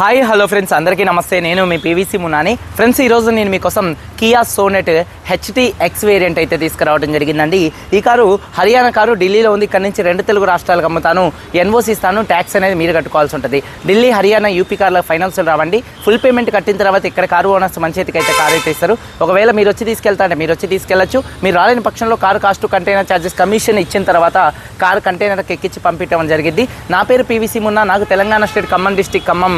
Hi hello friends అందరికీ నమస్తే. నేను మీ పీవీసీ మునాని ఫ్రెండ్స్ ఈరోజు నేను మీకోసం Kia Sonet HT X variant అయితే తీసుకురావడం జరిగిందండి. ఈ కారు హర్యానా కారు ఢిల్లీలో ఉంది. ఇక్కడ నుంచి రెండు తెలుగు రాష్ట్రాలకు అమ్ముతాను. ఎన్ఓసి ఇస్తాను. ట్యాక్స్ అనేది మీరు కట్టుకోవాల్సి ఉంటుంది. ఢిల్లీ హర్యానా యూపీ కార్ల ఫైనాన్షియల్ రావండి. ఫుల్ పేమెంట్ కట్టిన తర్వాత ఇక్కడ కారు ఓనర్స్ మంచి చేతికి అయితే కారు అయితే ఇస్తారు. ఒకవేళ మీరు వచ్చి తీసుకెళ్తా అంటే మీరు వచ్చి తీసుకెళ్ళొచ్చు మీరు రాలేని పక్షంలో car cost container charges commission ఇచ్చిన తర్వాత కారు కంటైనర్కి ఎక్కించి పంపించడం జరిగింది. నా పేరు పీవీసీ మున్నా నాకు Telangana state Khammam district Khammam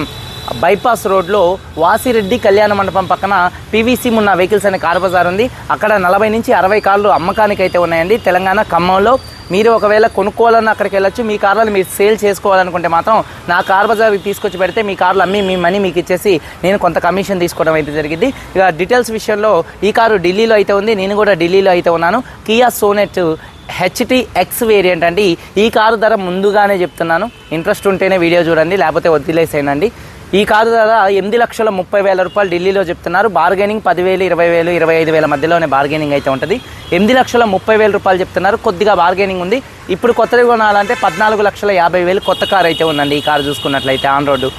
bypass రోడ్లో వాసిరెడ్డి కళ్యాణ మండపం పక్కన పీవీసీ ఉన్న వెహికల్స్ అనే కార్ బజార్ ఉంది. అక్కడ నలభై నుంచి అరవై కార్లు అమ్మకానికి అయితే ఉన్నాయండి. తెలంగాణ ఖమ్మంలో మీరు ఒకవేళ కొనుక్కోవాలన్నా అక్కడికి వెళ్ళొచ్చు. మీ కార్లను మీరు సేల్ చేసుకోవాలనుకుంటే మాత్రం నా కార్ బజార్ తీసుకొచ్చి పెడితే మీ కార్లు అమ్మి మీ మనీ మీకు ఇచ్చేసి నేను కొంత కమిషన్ తీసుకోవడం అయితే జరిగింది. ఇక డీటెయిల్స్ విషయంలో ఈ కారు ఢిల్లీలో అయితే ఉంది. నేను కూడా ఢిల్లీలో అయితే ఉన్నాను. Kia Sonet HT X variant అండి. ఈ కారు ధర ముందుగానే చెప్తున్నాను. ఇంట్రెస్ట్ ఉంటేనే వీడియో చూడండి లేకపోతే వదిలేసేయండి. ఈ కారు ధర ఎనిమిది లక్షల ముప్పై వేల రూపాయలు ఢిల్లీలో చెప్తున్నారు. బార్గెనింగ్ పదివేలు ఇరవై వేలు ఇరవై ఐదు వేల మధ్యలోనే బార్గెనింగ్ అయితే ఉంటుంది. ఎనిమిది లక్షల ముప్పై వేల రూపాయలు చెప్తున్నారు. కొద్దిగా బార్గెనింగ్ ఉంది. ఇప్పుడు కొత్తది కొనాలంటే పద్నాలుగు లక్షల యాభై వేలు కొత్త కారు అయితే ఉందండి ఈ కారు చూసుకున్నట్లయితే on road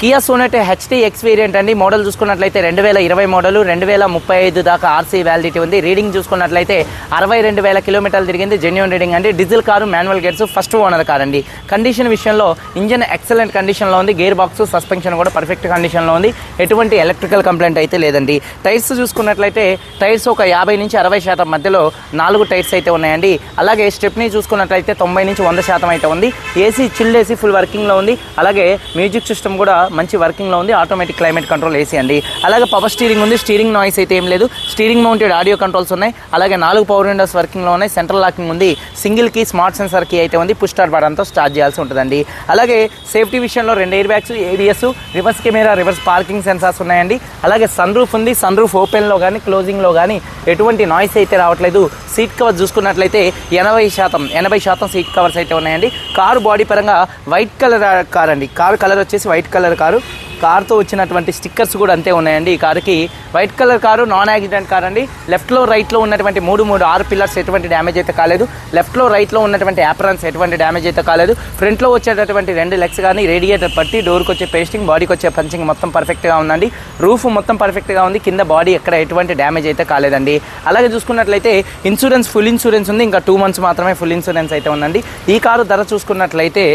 Kia Sonet HT X variant అండి. మోడల్ చూసుకున్నట్లయితే రెండు వేల ఇరవై మోడల్ రెండు వేల ముప్పై ఐదు దాకా ఆర్సీ వ్యాలిడిటీ ఉంది. రీడింగ్ చూసుకున్నట్లయితే అరవై రెండు వేల కిలోమీటర్లు తిరిగింది. జెన్యున్ రీడింగ్ అండి. Diesel car manual gears first owner car అండి. కండిషన్ విషయంలో ఇంజన్ ఎక్సలెంట్ కండిషన్లో ఉంది. గేర్ బాక్స్ సస్పెన్షన్ కూడా పర్ఫెక్ట్ కండిషన్లో ఉంది. ఎటువంటి ఎలక్ట్రికల్ కంప్లైంట్ అయితే లేదండి. టైర్స్ చూసుకున్నట్లయితే టైర్స్ ఒక యాభై నుంచి అరవై శాతం మధ్యలో నాలుగు టైర్స్ అయితే ఉన్నాయండి. అలాగే స్టెప్ని చూసుకున్నట్లయితే తొంభై నుంచి వంద శాతం అయితే ఉంది. ఏసీ చిల్డ్ ఏసీ ఫుల్ వర్కింగ్లో ఉంది. అలాగే మ్యూజిక్ సిస్టమ్ కూడా మంచి వర్కింగ్లో ఉంది. ఆటోమేటిక్ క్లైమేట్ కంట్రోల్ ఏసీ అండి. అలాగే పవర్ స్టీరింగ్ ఉంది. స్టీరింగ్ నాయిస్ అయితే ఏం లేదు. స్టీరింగ్ మౌంటెడ్ ఆడియో కంట్రోల్స్ ఉన్నాయి. అలాగే నాలుగు పవర్ విండోస్ వర్కింగ్లో ఉన్నాయి. సెంట్రల్ లాకింగ్ ఉంది. Single key smart sensor key అయితే ఉంది. పుష్ స్టార్ బటన్తో స్టార్ట్ చేయాల్సి ఉంటుందండి. అలాగే సేఫ్టీ విషయంలో రెండు air bags ABS reverse camera reverse parking sensors ఉన్నాయండి. అలాగే సన్ రూఫ్ ఉంది సన్ రూఫ్ ఓపెన్లో కానీ క్లోజింగ్లో కానీ ఎటువంటి నాయిస్ అయితే రావట్లేదు. సీట్ కవర్ చూసుకున్నట్లయితే ఎనభై శాతం ఎనభై శాతం సీట్ కవర్స్ అయితే ఉన్నాయండి. కారు బాడీ పరంగా వైట్ కలర్ కార్ అండి. కారు కలర్ వచ్చేసి వైట్ కలర్ కారు. కార్తో వచ్చినటువంటి స్టిక్కర్స్ కూడా అంతే ఉన్నాయండి. ఈ కారుకి white colour car non accident car అండి. లెఫ్ట్లో రైట్లో ఉన్నటువంటి మూడు మూడు ఆరు పిల్లర్స్ ఎటువంటి డ్యామేజ్ అయితే కాలేదు. లెఫ్ట్లో రైట్లో ఉన్నటువంటి యాప్రాన్స్ ఎటువంటి డ్యామేజ్ అయితే కాలేదు. ఫ్రంట్లో వచ్చేటటువంటి రెండు లెగ్స్ కానీ రేడియేటర్ పట్టి డోర్కి వచ్చే పేస్టింగ్ బాడీకి వచ్చే పంచింగ్ మొత్తం పర్ఫెక్ట్గా ఉందండి. రూఫ్ మొత్తం పర్ఫెక్ట్గా ఉంది. కింద బాడీ ఎక్కడ ఎటువంటి డ్యామేజ్ అయితే కాలేదండి. అలాగే చూసుకున్నట్లయితే ఇన్సూరెన్స్ ఫుల్ ఇన్సూరెన్స్ ఉంది. ఇంకా టూ మంత్స్ మాత్రమే ఫుల్ ఇన్సూరెన్స్ అయితే ఉందండి. ఈ కారు ధర చూసుకున్నట్లయితే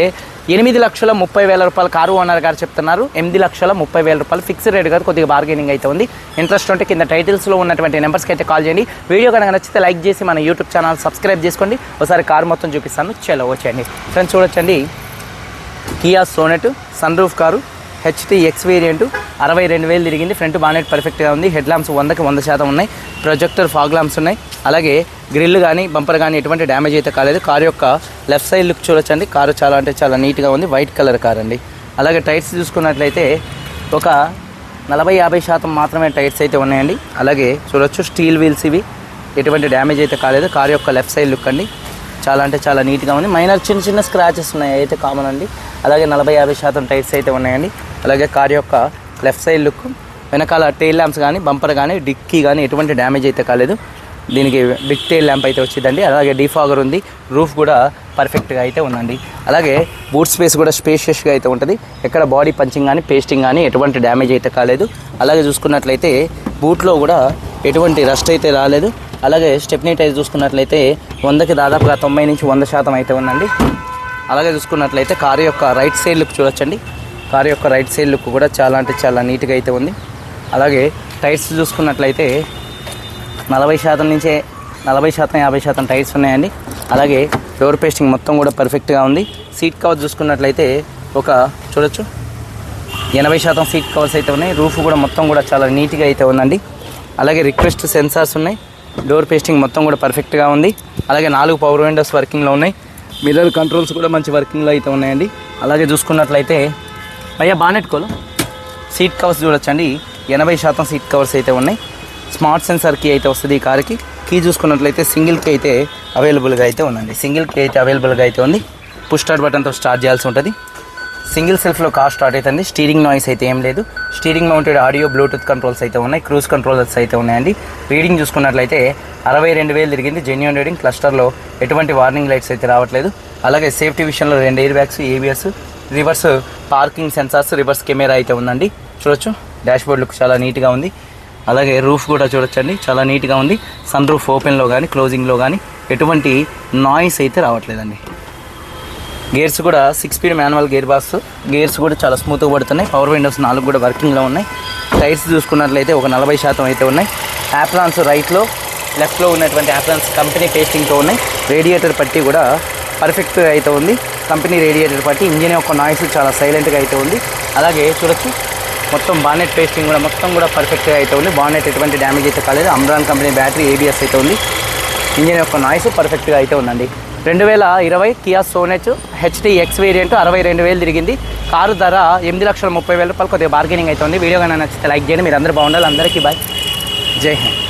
ఎనిమిది లక్షల ముప్పై వేల రూపాయలు కారు ఓనర్ గారు చెప్తున్నారు. ఎనిమిది లక్షల ముప్పై వేల రూపాయలు ఫిక్స్డ్ రేట్ గారు కొద్దిగా బార్గెనింగ్ అయితే ఉంది. ఇంట్రెస్ట్ ఉంటే కింద టైటిల్స్లో ఉన్నటువంటి నెంబర్స్కి అయితే కాల్ చేయండి. వీడియో కనుక నచ్చితే లైక్ చేసి మన యూట్యూబ్ ఛానల్ సబ్స్క్రైబ్ చేసుకోండి. ఒకసారి కారు మొత్తం చూపిస్తాను. చలో వచ్చేయండి. ఫ్రెండ్స్ చూడొచ్చండి. Kia Sonet sunroof car HT X variant అరవై రెండు వేలు తిరిగింది. ఫ్రంట్ బానెట్ పర్ఫెక్ట్గా ఉంది. హెడ్ ల్యాంప్స్ వందకి వంద శాతం ఉన్నాయి. ప్రొజెక్టర్ ఫాగ్ ల్యాంప్స్ ఉన్నాయి. అలాగే గ్రిల్ కానీ బంపర్ కానీ ఎటువంటి డ్యామేజ్ అయితే కాలేదు. కారు యొక్క లెఫ్ట్ సైడ్ లుక్ చూడొచ్చండి. కారు చాలా అంటే చాలా నీట్గా ఉంది. వైట్ కలర్ కార్ అండి. అలాగే టైర్స్ చూసుకున్నట్లయితే ఒక నలభై యాభై శాతం మాత్రమే టైర్స్ అయితే ఉన్నాయండి. అలాగే చూడొచ్చు స్టీల్ వీల్స్ ఇవి. ఎటువంటి డ్యామేజ్ అయితే కాలేదు. కార్ యొక్క లెఫ్ట్ సైడ్ లుక్ అండి. చాలా అంటే చాలా నీట్గా ఉంది. మైనర్ చిన్న చిన్న స్క్రాచెస్ ఉన్నాయి. అయితే కామన్ అండి. అలాగే నలభై యాభై శాతం టైర్స్ అయితే ఉన్నాయండి. అలాగే కార్ యొక్క లెఫ్ట్ సైడ్ లుక్. వెనకాల టెయిల్ ల్యాంప్స్ కానీ బంపర్ కానీ డిక్కీ కానీ ఎటువంటి డ్యామేజ్ అయితే కాలేదు. దీనికి బిగ్ టెయిల్ ల్యాంప్ అయితే వచ్చిందండి. అలాగే డీఫాగర్ ఉంది. రూఫ్ కూడా పర్ఫెక్ట్గా అయితే ఉందండి. అలాగే బూట్ స్పేస్ కూడా స్పేషియస్గా అయితే ఉంటుంది. ఎక్కడ బాడీ పంచింగ్ కానీ పేస్టింగ్ కానీ ఎటువంటి డ్యామేజ్ అయితే కాలేదు. అలాగే చూసుకున్నట్లయితే బూట్లో కూడా ఎటువంటి రస్ట్ అయితే రాలేదు. అలాగే స్టెప్నీ టైర్ చూసుకున్నట్లయితే వందకి దాదాపుగా తొంభై నుంచి వంద శాతం అయితే ఉందండి. అలాగే చూసుకున్నట్లయితే కారు యొక్క రైట్ సైడ్ లుక్ చూడొచ్చండి. కారు యొక్క రైట్ సైడ్ లుక్ కూడా చాలా అంటే చాలా నీట్గా అయితే ఉంది. అలాగే టైర్స్ చూసుకున్నట్లయితే నలభై శాతం నుంచే నలభై శాతం యాభై శాతం టైర్స్ ఉన్నాయండి. అలాగే డోర్ పేస్టింగ్ మొత్తం కూడా పర్ఫెక్ట్గా ఉంది. సీట్ కవర్ చూసుకున్నట్లయితే ఒక చూడొచ్చు. ఎనభై శాతం సీట్ కవర్స్ అయితే ఉన్నాయి. రూఫ్ కూడా మొత్తం కూడా చాలా నీట్గా అయితే ఉందండి. అలాగే రిక్వెస్ట్ సెన్సార్స్ ఉన్నాయి. డోర్ పేస్టింగ్ మొత్తం కూడా పర్ఫెక్ట్గా ఉంది. అలాగే నాలుగు పవర్ విండోస్ వర్కింగ్లో ఉన్నాయి. మిర్రర్ కంట్రోల్స్ కూడా మంచి వర్కింగ్లో అయితే ఉన్నాయండి. అలాగే చూసుకున్నట్లయితే అయ్యా బానెట్టుకోలు సీట్ కవర్స్ చూడొచ్చండి. ఎనభై శాతం సీట్ కవర్స్ అయితే ఉన్నాయి. స్మార్ట్ సెన్సార్ కీ అయితే వస్తుంది ఈ కార్కి. కీ చూసుకున్నట్లయితే సింగిల్ కీ అయితే అవైలబుల్గా అయితే ఉందండి. సింగిల్ కీ అయితే అవైలబుల్గా అయితే ఉంది. పుష్ స్టార్ట్ బటన్తో స్టార్ట్ చేయాల్సి ఉంటుంది. సింగిల్ సెల్ఫ్లో కార్ స్టార్ట్ అవుతుంది. స్టీరింగ్ నాయిస్ అయితే ఏం లేదు. Steering mounted audio bluetooth controls అయితే ఉన్నాయి. క్రూజ్ కంట్రోల్స్ అయితే ఉన్నాయండి. రీడింగ్ చూసుకున్నట్లయితే అరవై రెండు వేలు తిరిగింది. Genuine reading. క్లస్టర్లో ఎటువంటి వార్నింగ్ లైట్స్ అయితే రావట్లేదు. అలాగే సేఫ్టీ విషయంలో రెండు air bags ABS reverse parking sensors reverse camera అయితే ఉందండి. చూడొచ్చు. డాష్ బోర్డ్ లుక్ చాలా నీట్గా ఉంది. అలాగే రూఫ్ కూడా చూడొచ్చండి. చాలా నీట్గా ఉంది. సన్ రూఫ్ ఓపెన్లో కానీ క్లోజింగ్లో కానీ ఎటువంటి నాయిస్ అయితే రావట్లేదండి. గేర్స్ కూడా six speed manual gear box. Gears కూడా చాలా స్మూత్గా పడుతున్నాయి. పవర్ విండోస్ నాలుగు కూడా వర్కింగ్లో ఉన్నాయి. టైర్స్ చూసుకున్నట్లయితే ఒక నలభై శాతం అయితే ఉన్నాయి. యాప్రాన్స్ రైట్లో లెఫ్ట్లో ఉన్నటువంటి యాప్రాన్స్ కంపెనీ పేస్టింగ్తో ఉన్నాయి. రేడియేటర్ పట్టి కూడా పర్ఫెక్ట్ అయితే ఉంది. కంపెనీ రేడియేటర్ పట్టి ఇంజిన్ యొక్క నాయిస్ చాలా సైలెంట్గా అయితే ఉంది. అలాగే చూడొచ్చు మొత్తం బానెట్ పేస్టింగ్ కూడా మొత్తం కూడా పర్ఫెక్ట్గా అయితే ఉంది. బానెట్ ఎటువంటి డ్యామేజ్ అయితే కాలేదు. అమ్రాన్ కంపెనీ బ్యాటరీ ఏబిఎస్ అయితే ఉంది. ఇంజిన్ యొక్క నాయిస్ పర్ఫెక్ట్గా అయితే ఉందండి. రెండు వేల ఇరవై Kia Sonet HD X variant అరవై రెండు వేలు తిరిగింది. కారు ధర ఎనిమిది లక్షల ముప్పై వేల రూపాయలు కొద్దిగా బార్గెనింగ్ అయితే ఉంది. వీడియో కానీ నచ్చితే లైక్ చేయండి. మీరు అందరూ బాగుండాలి. అందరికీ బాయ్ జై హింద్.